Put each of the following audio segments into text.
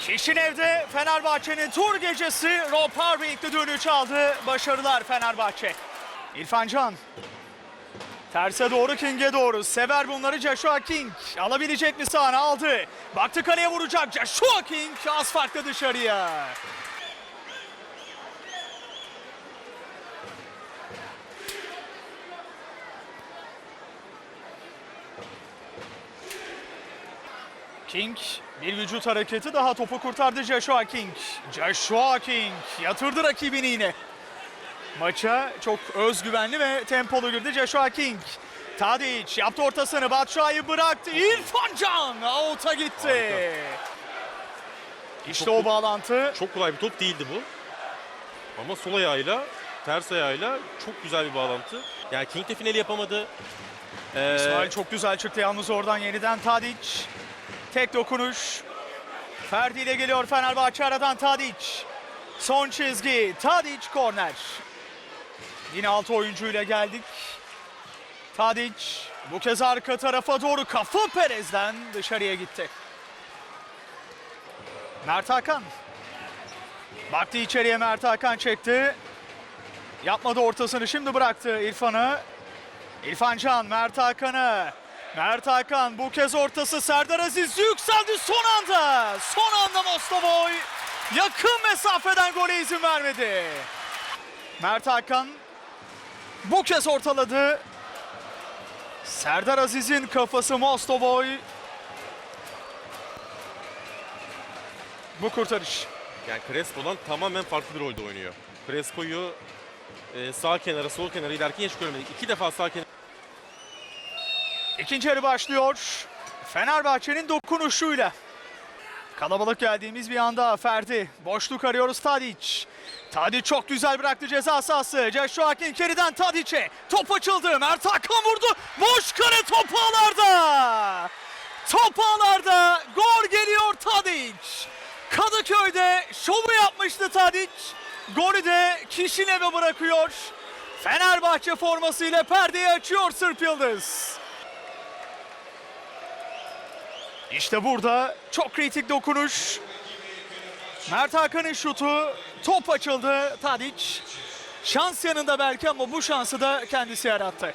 Kişinev'de Fenerbahçe'nin tur gecesi Rob Harving'li düğünü çaldı. Başarılar Fenerbahçe. İrfan Can. Terse doğru King'e doğru. Sever bunları Joshua King. Alabilecek mi sahne aldı. Baktı kaleye vuracak Joshua King. Az farklı dışarıya. King bir vücut hareketi daha topu kurtardı Joshua King. Joshua King yatırdı rakibini yine. Maça çok özgüvenli ve tempolu girdi Joshua King. Tadic yaptı ortasını Batshuayi bıraktı. İrfan Can out'a gitti. İşte o bağlantı. Çok kolay bir top değildi bu. Ama sol ayağıyla, ters ayağıyla çok güzel bir bağlantı. Yani King de finali yapamadı. Ee, İsmail çok güzel çıktı yalnız oradan yeniden Tadic. Tek dokunuş. Ferdi ile geliyor Fenerbahçe aradan Tadic. Son çizgi Tadic korner. Yine altı oyuncuyla geldik. Tadic bu kez arka tarafa doğru kafa Perez'den dışarıya gitti. Mert Hakan. Baktı içeriye Mert Hakan çekti. Yapmadı ortasını şimdi bıraktı İrfan'ı. İrfan Can, Mert Hakan'ı. Mert Hakan bu kez ortası Serdar Aziz yükseldi son anda. Son anda Mostovoy yakın mesafeden gole izin vermedi. Mert Hakan bu kez ortaladı. Serdar Aziz'in kafası Mostovoy. Bu kurtarış. yani Crespo'dan tamamen farklı bir rolde oynuyor. Crespo'yu e, sağ kenara, sol kenara ilerken hiç görmedik. İki defa sağ kenara İkinci yarı başlıyor. Fenerbahçe'nin dokunuşuyla. Kalabalık geldiğimiz bir anda Ferdi. Boşluk arıyoruz Tadic. Tadic çok güzel bıraktı ceza sahası. Joshua King geriden Tadic'e. Top açıldı. Mert Hakan vurdu. Boş kare top ağlarda. Top ağlarda. Gol geliyor Tadic. Kadıköy'de şovu yapmıştı Tadic. Golü de Kişinev'e bırakıyor. Fenerbahçe formasıyla perdeyi açıyor Sırp Yıldız. İşte burada çok kritik dokunuş. Mert Hakan'ın şutu. Top açıldı. Tadic. Şans yanında belki ama bu şansı da kendisi yarattı.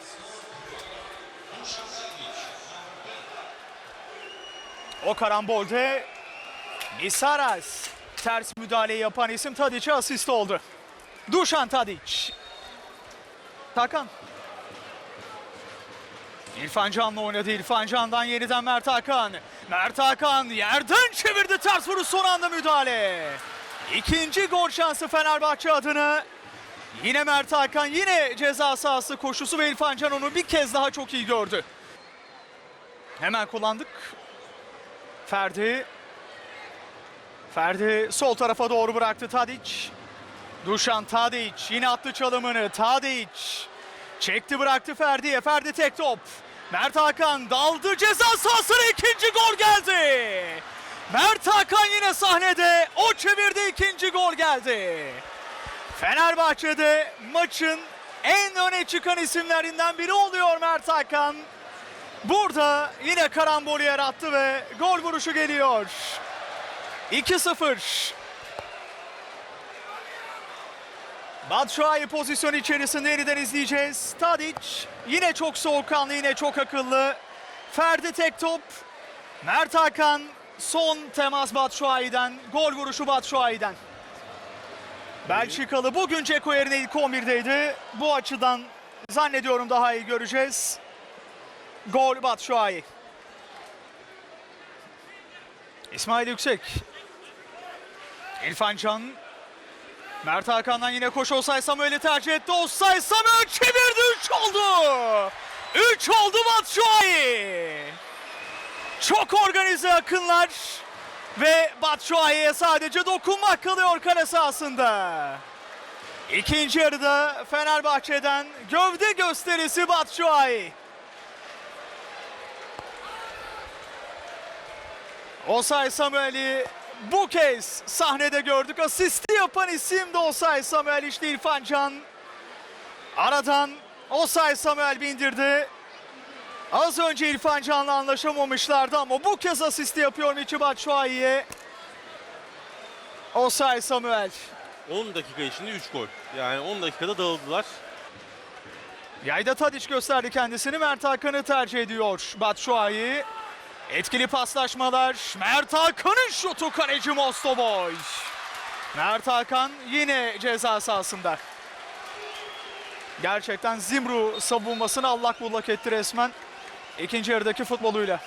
O karambolde Gisaras ters müdahaleyi yapan isim Tadic'e asist oldu. Dušan Tadic. Hakan. İrfan Can'la oynadı. İrfan Can'dan yeniden Mert Hakan. Mert Hakan yerden çevirdi ters vuruş son anda müdahale. İkinci gol şansı Fenerbahçe adına. Yine Mert Hakan yine ceza sahası koşusu ve İrfan Can onu bir kez daha çok iyi gördü. Hemen kullandık. Ferdi. Ferdi sol tarafa doğru bıraktı Tadic. Dušan Tadic yine attı çalımını. Tadic çekti bıraktı Ferdi'ye. Ferdi tek top. Mert Hakan daldı ceza sahasına ikinci gol geldi. Mert Hakan yine sahnede. O çevirdi ikinci gol geldi. Fenerbahçe'de maçın en öne çıkan isimlerinden biri oluyor Mert Hakan. Burada yine karambol yarattı ve gol vuruşu geliyor. 2-0. Batshuayi pozisyon içerisinde yeniden izleyeceğiz. Tadic yine çok soğukkanlı, yine çok akıllı. Ferdi tek top. Mert Hakan son temas Batshuayi'den. Gol vuruşu Batshuayi'den. Belçikalı bugün Ceko yerine ilk 11'deydi. Bu açıdan zannediyorum daha iyi göreceğiz. Gol Batshuayi. İsmail Yüksek. İrfan Can Mert Hakan'dan yine koş Osay Samuel'i tercih etti. Osay Samuel çevirdi 3 oldu. 3 oldu Batshuayi. Çok organize akınlar ve Batshuayi'ye sadece dokunmak kalıyor kale sahasında. İkinci yarıda Fenerbahçe'den gövde gösterisi Batshuayi. Osay Samuel'i bu kez sahnede gördük. Asisti yapan isim de Osay Samuel işte İrfan Can. Aradan Osay Samuel bindirdi. Az önce İrfan Can'la anlaşamamışlardı ama bu kez asisti yapıyor Michi Batshuayi'ye. Osay Samuel. 10 dakika içinde 3 gol. Yani 10 dakikada dağıldılar. Yayda Tadiç gösterdi kendisini. Mert Hakan'ı tercih ediyor. Batshuayi. Etkili paslaşmalar. Mert Hakan'ın şutu kaleci Mostoboy. Mert Hakan yine ceza sahasında. Gerçekten Zimru savunmasını allak bullak etti resmen. İkinci yarıdaki futboluyla.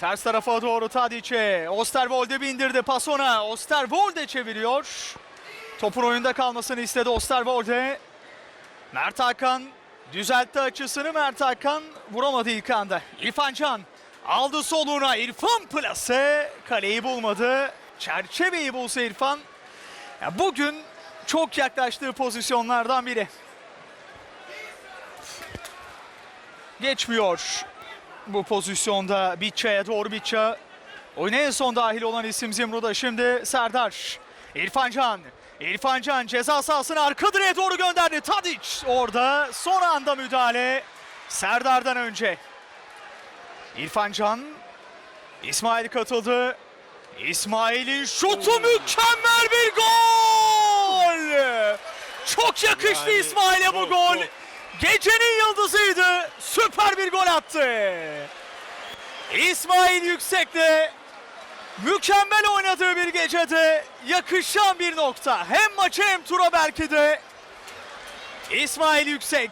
Ters tarafa doğru Tadiç'e. Osterwolde bindirdi. Pas ona. Osterwolde çeviriyor. Topun oyunda kalmasını istedi Osterwolde. Mert Hakan düzeltti açısını. Mert Hakan vuramadı ilk anda. İrfan Can aldı soluna. İrfan plase. Kaleyi bulmadı. Çerçeveyi bulsa İrfan. Ya bugün çok yaklaştığı pozisyonlardan biri. Geçmiyor bu pozisyonda Bitça'ya doğru Bitça. Oyuna en son dahil olan isim Zimru'da şimdi Serdar. İrfan Can. İrfan Can ceza sahasını arka direğe doğru gönderdi. Tadiç orada son anda müdahale. Serdar'dan önce. İrfan Can. İsmail katıldı. İsmail'in şutu mükemmel bir gol. Çok yakıştı Yani İsmail'e bu gol. Gecenin yıldızıydı. Süper bir gol attı. İsmail Yüksek'le mükemmel oynadığı bir gecede yakışan bir nokta. Hem maça hem tura belki de. İsmail Yüksek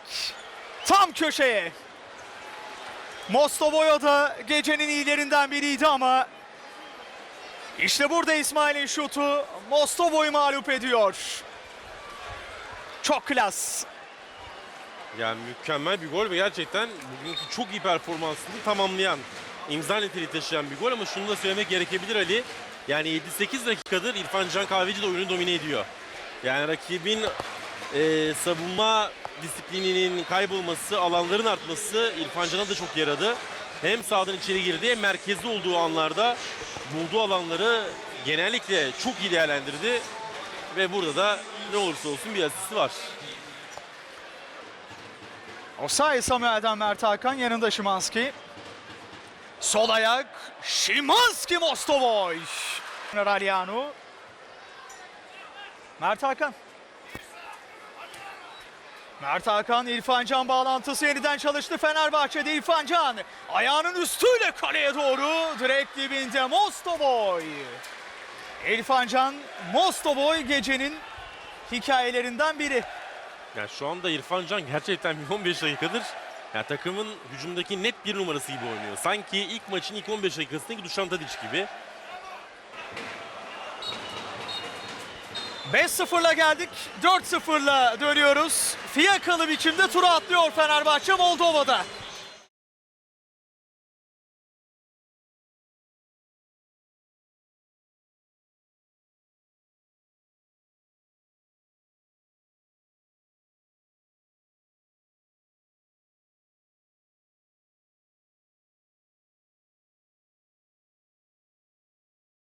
tam köşeye. Mostovoya da gecenin iyilerinden biriydi ama işte burada İsmail'in şutu Mostovo'yu mağlup ediyor. Çok klas. Yani mükemmel bir gol ve gerçekten bugünkü çok iyi performansını tamamlayan, imza niteliği taşıyan bir gol ama şunu da söylemek gerekebilir Ali. Yani 7-8 dakikadır İrfan Can Kahveci de oyunu domine ediyor. Yani rakibin e, savunma disiplininin kaybolması, alanların artması İrfan Can'a da çok yaradı. Hem sağdan içeri girdi hem merkezde olduğu anlarda bulduğu alanları genellikle çok iyi değerlendirdi. Ve burada da ne olursa olsun bir asisti var. Osay Samuel'den Mert Hakan yanında Şimanski. Sol ayak Şimanski Mostovoy. Ralyanu. Mert Hakan. Mert Hakan İrfan Can bağlantısı yeniden çalıştı Fenerbahçe'de İrfan Can. Ayağının üstüyle kaleye doğru direkt dibinde Mostovoy. İrfan Can Mostovoy gecenin hikayelerinden biri. Yani şu anda İrfan Can gerçekten bir 15 dakikadır yani takımın hücumdaki net bir numarası gibi oynuyor. Sanki ilk maçın ilk 15 dakikasındaki Dušan Tadić gibi. 5-0'la geldik. 4-0'la dönüyoruz. Fiyakalı biçimde tura atlıyor Fenerbahçe Moldova'da.